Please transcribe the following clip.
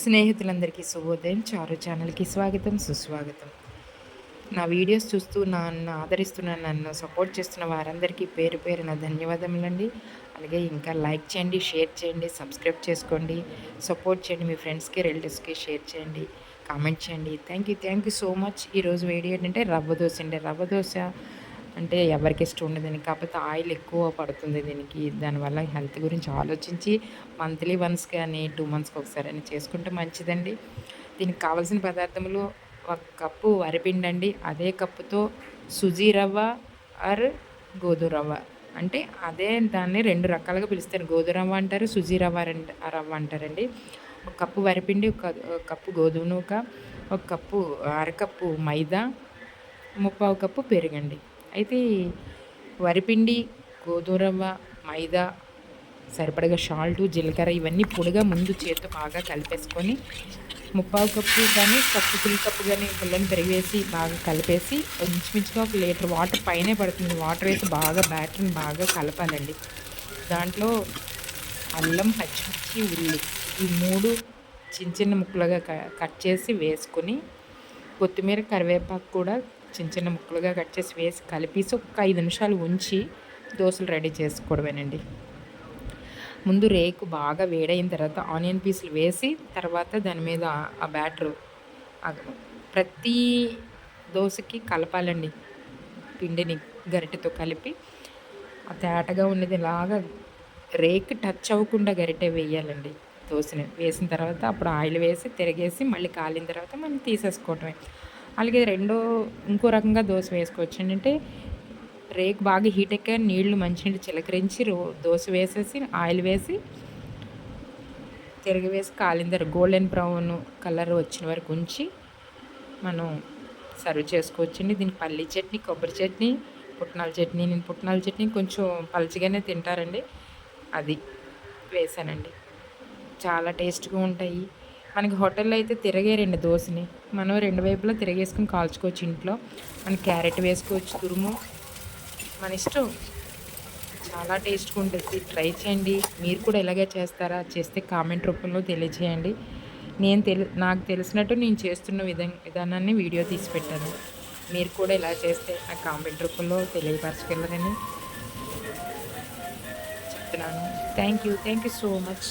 స్నేహితులందరికీ శుభోదయం చారు ఛానల్కి స్వాగతం సుస్వాగతం. నా వీడియోస్ చూస్తూ నన్ను ఆదరిస్తున్న నన్ను సపోర్ట్ చేస్తున్న వారందరికీ పేరు పేరున ధన్యవాదములండి. అలాగే ఇంకా లైక్ చేయండి షేర్ చేయండి సబ్స్క్రైబ్ చేసుకోండి సపోర్ట్ చేయండి మీ ఫ్రెండ్స్కి రిలేటివ్స్కి షేర్ చేయండి కామెంట్ చేయండి. Thank you thank you so much. ఈరోజు వీడియో ఏంటంటే రవ్వ దోశ అండి. రవ్వ దోశ అంటే ఎవరికి ఇష్టం ఉండదని కాకపోతే ఆయిల్ ఎక్కువ పడుతుంది దీనికి. దానివల్ల హెల్త్ గురించి ఆలోచించి మంత్లీ వన్స్ కానీ టూ మంత్స్కి ఒకసారి అని చేసుకుంటే మంచిదండి. దీనికి కావాల్సిన పదార్థములు ఒక కప్పు వరిపిండి అండి. అదే కప్పుతో సుజీ రవ్వ ఆర్ గోధుమ రవ్వ. అంటే అదే దాన్ని రెండు రకాలుగా పిలుస్తారు. గోధుమ రవ్వ అంటారు సుజీ రవ్వ రవ్వ అంటారండి. ఒక కప్పు వరిపిండి ఒక ఒక కప్పు గోధుమ నూక ఒక కప్పు అరకప్పు మైదా ముప్పావు కప్పు పెరుగండి. అయితే వరిపిండి గోధురవ్వ మైదా సరిపడగా సాల్ట్ జీలకర్ర ఇవన్నీ పొడిగా ముందు చేతితో బాగా కలిపేసుకొని ముప్పావు కప్పు కానీ కప్పు ఫుల్ కప్పు కానీ పుల్లని పెరిగేసి బాగా కలిపేసి ఇంచుమించుగా ఒక లీటర్ వాటర్ పైనే పడుతుంది. వాటర్ వేసి బాగా బ్యాటర్ని బాగా కలపాలండి. దాంట్లో అల్లం పచ్చిమిర్చి ఉల్లి ఈ మూడు చిన్న చిన్న ముక్కలుగా క- కట్ చేసి వేసుకొని కొత్తిమీర కరివేపాకు కూడా చిన్న చిన్న ముక్కలుగా కట్ చేసి వేసి కలిపేసి ఒక ఐదు నిమిషాలు ఉంచి దోశలు రెడీ చేసుకోవడమేనండి. ముందు రేకు బాగా వేడైన తర్వాత ఆనియన్ పీసులు వేసి తర్వాత దాని మీద ఆ బ్యాటర్ ప్రతి దోశకి కలపాలండి. పిండిని గరిటెతో కలిపి ఆ తేటగా ఉన్నది ఇలాగా రేకు టచ్ అవ్వకుండా గరిటె వేయాలండి దోశని. వేసిన తర్వాత అప్పుడు ఆయిల్ వేసి తిరిగేసి మళ్ళీ కాలిన తర్వాత మనం తీసేసుకోవటమే అలాగే రెండో ఇంకో రకంగా దోశ వేసుకోవచ్చు. ఏంటంటే రేకు బాగా హీట్ ఎక్కాక నీళ్ళు మంచినీళ్ళు చిలకరించి రో దోశ వేసేసి ఆయిల్ వేసి తిరగవేసి కాలిన తర్వాత గోల్డెన్ బ్రౌన్ కలర్ వచ్చిన వరకు ఉంచి మనం సర్వ్ చేసుకోవచ్చండి దీనికి పల్లీ చట్నీ కొబ్బరి చట్నీ పుట్నాల చట్నీ నేను పుట్నాల చట్నీ కొంచెం పలుచగానే తింటారండి. అది వేసానండి. చాలా టేస్ట్గా ఉంటాయి. మనకి హోటల్లో అయితే తిరగేరండి దోశని మనం రెండు వైపులా తిరగేసుకుని కాల్చుకోవచ్చు ఇంట్లో. మన క్యారెట్ వేసుకోవచ్చు తురుము. మన ఇష్టం. చాలా టేస్ట్గా ఉంటుంది. ట్రై చేయండి. మీరు కూడా ఇలాగే చేస్తారా? చేస్తే కామెంట్ రూపంలో తెలియజేయండి. నేను తెలి నాకు తెలిసినట్టు నేను చేస్తున్న విధం విధానాన్ని వీడియో తీసి పెట్టాను. మీరు కూడా ఇలా చేస్తే నాకు కామెంట్ రూపంలో తెలియపరచగలరని చెప్తున్నాను. Thank you thank you so much